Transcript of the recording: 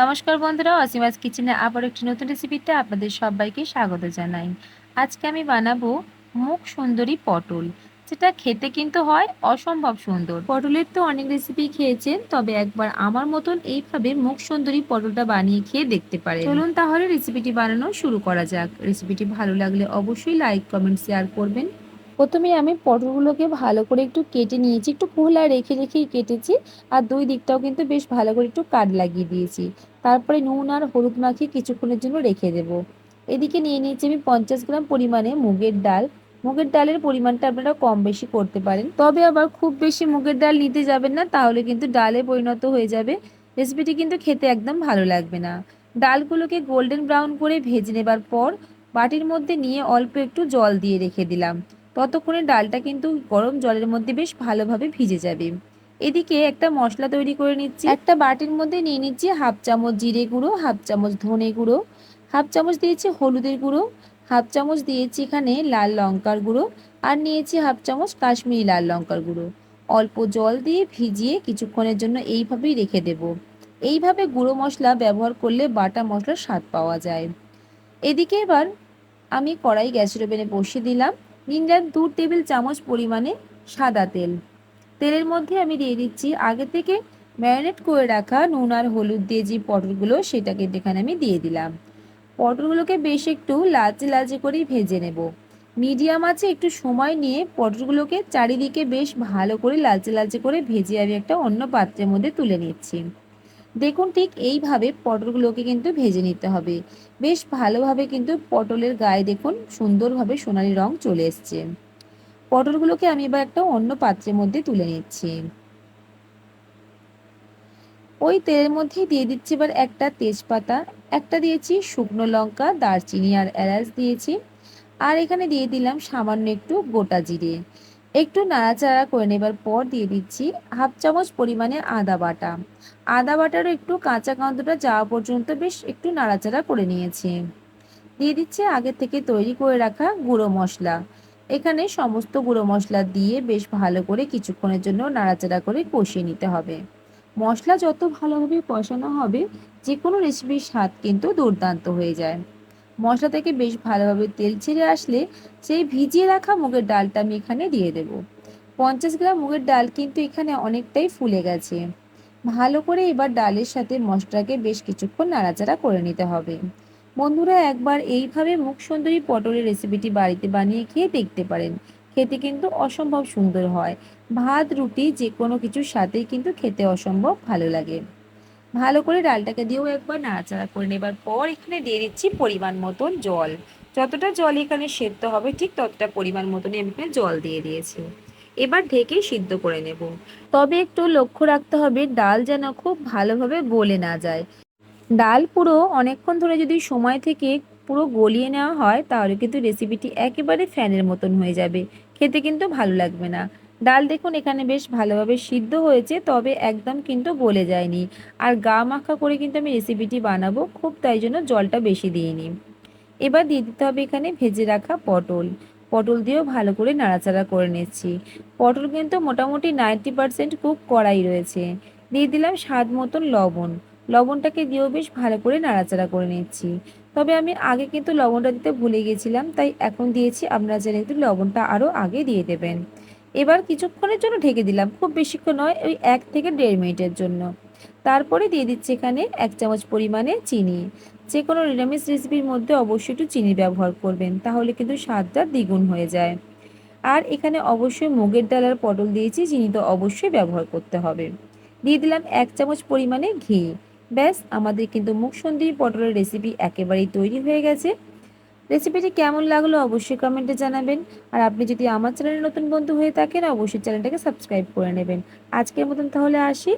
নমস্কার বন্ধুরা, অসীমাস কিচেনে আবার একটি নতুন রেসিপিতে আপনাদের সবাইকে স্বাগত জানাই। আজকে আমি বানাবো মুখ সুন্দরী পটল, যেটা খেতে কিন্তু হয় অসম্ভব সুন্দর। পটলের তো অনেক রেসিপি খেয়েছেন, তবে একবার আমার মতন এইভাবে মুখ সুন্দরী পটলটা বানিয়ে খেয়ে দেখতে পারে চলুন তাহলে রেসিপিটি বানানো শুরু করা যাক। রেসিপিটি ভালো লাগলে অবশ্যই লাইক কমেন্ট শেয়ার করবেন। প্রথমে আমি পটলগুলোকে ভালো করে একটু কেটে নিয়েছি, একটু খোলা রেখে রেখেই কেটেছি আর দুই দিকটাও কিন্তু বেশ ভালো করে একটু কাট লাগিয়ে দিয়েছি। তারপরে নুন আর হলুদ মাখিয়ে কিছুক্ষণের জন্য রেখে দেব। এদিকে নিয়ে নিয়েছি আমি পঞ্চাশ গ্রাম পরিমাণে মুগের ডাল। মুগের ডালের পরিমাণটা আপনারা কম বেশি করতে পারেন। তবে আবার খুব বেশি মুগের ডাল নিতে যাবেন না, তাহলে কিন্তু ডালে পরিণত হয়ে যাবে। রেসিপিটি কিন্তু খেতে একদম ভালো লাগবে না। ডালগুলোকে গোল্ডেন ব্রাউন করে ভেজে নেবার পর বাটির মধ্যে নিয়ে অল্প একটু জল দিয়ে রেখে দিলাম। ততক্ষণে ডালটা কিন্তু গরম জলের মধ্যে বেশ ভালোভাবে ভিজে যাবে। এদিকে একটা মশলা তৈরি করে নিচ্ছি। একটা বাটির মধ্যে নিয়ে নিচ্ছি হাফ চামচ জিরে গুঁড়ো, হাফ চামচ ধনে গুঁড়ো, হাফ চামচ দিয়েছি হলুদের গুঁড়ো, হাফ চামচ দিয়েছি এখানে লাল লঙ্কার গুঁড়ো আর নিয়েছি হাফ চামচ কাশ্মীরি লাল লঙ্কার গুঁড়ো। অল্প জল দিয়ে ভিজিয়ে কিছুক্ষণের জন্য এইভাবেই রেখে দেব। এইভাবে গুঁড়ো মশলা ব্যবহার করলে বাটা মশলার স্বাদ পাওয়া যায়। এদিকে এবার আমি কড়াই গ্যাসের ওভেনে বসিয়ে দিলাম। নিন দু টেবিল চামচ পরিমাণে সাদা তেল। তেলের মধ্যে আমি দিয়ে দিচ্ছি আগে থেকে ম্যারিনেট করে রাখা নুন আর হলুদ দিয়ে যে পটলগুলো সেটাকে এখানে আমি দিয়ে দিলাম। পটলগুলোকে বেশ একটু লালচে লালচে করেই ভেজে নেব। মিডিয়াম আছে একটু সময় নিয়ে পটলগুলোকে চারিদিকে বেশ ভালো করে লালচে লালচে করে ভেজে আমি একটা অন্য পাত্রের মধ্যে তুলে নিচ্ছি। দেখুন ঠিক এইভাবে পটলগুলোকে কিন্তু ভেজে নিতে হবে। বেশ ভালোভাবে কিন্তু পটলের গায়ে দেখুন সুন্দরভাবে সোনালি রং চলে এসছে। পটলগুলোকে আমি এবার একটা অন্য পাত্রের মধ্যে তুলে নিচ্ছি। ওই তেলের মধ্যে দিয়ে দিচ্ছি এবার একটা তেজপাতা, একটা দিয়েছি শুকনো লঙ্কা, দারচিনি আর এলাচ দিয়েছি। আর এখানে দিয়ে দিলাম সামান্য একটু গোটা জিরে। একটু নাড়াচাড়া করে নেবার পর দিয়ে দিচ্ছি হাফ চামচ পরিমাণে আদা বাটা। আদা বাটারও একটু কাঁচা কাঁদটা যাওয়া পর্যন্ত বেশ একটু নাড়াচাড়া করে নিয়েছি। দিয়ে দিচ্ছে আগে থেকে তৈরি করে রাখা গুঁড়ো মশলা। এখানে সমস্ত গুঁড়ো মশলা দিয়ে বেশ ভালো করে কিছুক্ষণের জন্য নাড়াচাড়া করে কষিয়ে নিতে হবে। মশলা যত ভালোভাবে কষানো হবে যে কোনো রেসিপির স্বাদ কিন্তু দুর্দান্ত হয়ে যায়। মশলা থেকে বেশ ভালোভাবে তেল ছেড়ে আসলে সেই ভিজিয়ে রাখা মুগের ডালটা আমি এখানে দিয়ে দেব। পঞ্চাশ গ্রাম মুগের ডাল কিন্তু এখানে অনেকটাই ফুলে গেছে। ভালো করে এবার ডালের সাথে মশলাকে বেশ কিছুক্ষণ নাড়াচাড়া করে নিতে হবে। বন্ধুরা, একবার এইভাবে মুখ সুন্দরী পটলের রেসিপিটি বাড়িতে বানিয়ে খেয়ে দেখতে পারেন। খেতে কিন্তু অসম্ভব সুন্দর হয়। ভাত, রুটি যে কোনো কিছুর সাথেই কিন্তু খেতে অসম্ভব ভালো লাগে। ভালো করে ডালটাকে দিয়েও একবার নাড়াচাড়া করে নেবার পর এখানে দিয়ে দিচ্ছি পরিমাণ মতন জল। যতটা জল এখানে সেদ্ধ হবে ঠিক ততটা পরিমাণ মতনই আমি এখানে জল দিয়ে দিয়েছি। এবার ঢেকে সিদ্ধ করে নেব। তবে একটু লক্ষ্য রাখতে হবে ডাল যেন খুব ভালোভাবে গলে না যায়। ডাল পুরো অনেকক্ষণ ধরে যদি সময় থেকে পুরো গলিয়ে নেওয়া হয় তাহলে কিন্তু রেসিপিটি একেবারে ফ্যানের মতন হয়ে যাবে। খেতে কিন্তু ভালো লাগবে না। ডাল দেখুন এখানে বেশ ভালোভাবে সিদ্ধ হয়েছে, তবে একদম কিন্তু গলে যায়নি। আর গা মাখা করে কিন্তু আমি রেসিপিটি বানাবো, খুব তাই জন্য জলটা বেশি দিইনি। এবার দিয়ে দিতে হবে এখানে ভেজে রাখা পটল। পটল দিয়েও ভালো করে নাড়াচাড়া করে নিচ্ছি। পটল কিন্তু মোটামুটি নাইনটি পারসেন্ট কুক করাই রয়েছে। দিয়ে দিলাম স্বাদ মতন লবণ। লবণটাকে দিয়েও বেশ ভালো করে নাড়াচাড়া করে নিচ্ছি। তবে আমি আগে কিন্তু লবণটা দিতে ভুলে গেছিলাম তাই এখন দিয়েছি, আপনারা চাইলে কিন্তু লবণটা আরও আগে দিয়ে দেবেন। এবার কিছুক্ষণের জন্য ঢেকে দিলাম, খুব বেশিক্ষণ নয়, ওই এক থেকে দেড় মিনিটের জন্য। তারপরে দিয়ে দিচ্ছি এখানে এক চামচ পরিমাণে চিনি। যে কোনো নিরামিষ রেসিপির মধ্যে অবশ্যই একটু চিনি ব্যবহার করবেন, তাহলে কিন্তু স্বাদটা দ্বিগুণ হয়ে যায়। আর এখানে অবশ্যই মুগের ডাল আর পটল দিয়েছি, চিনি তো অবশ্যই ব্যবহার করতে হবে। দিয়ে দিলাম এক চামচ পরিমাণে ঘি। ব্যাস, আমাদের কিন্তু মুখ সুন্দরী পটলের রেসিপি একেবারেই তৈরি হয়ে গেছে। রেসিপিটি কেমন লাগল অবশ্যই কমেন্টে জানাবেন। আর আপনি যদি আমার চ্যানেলে নতুন বন্ধু হয়ে থাকেন, অবশ্যই চ্যানেলটাকে সাবস্ক্রাইব করে নেবেন। আজকের মতন তাহলে আসি।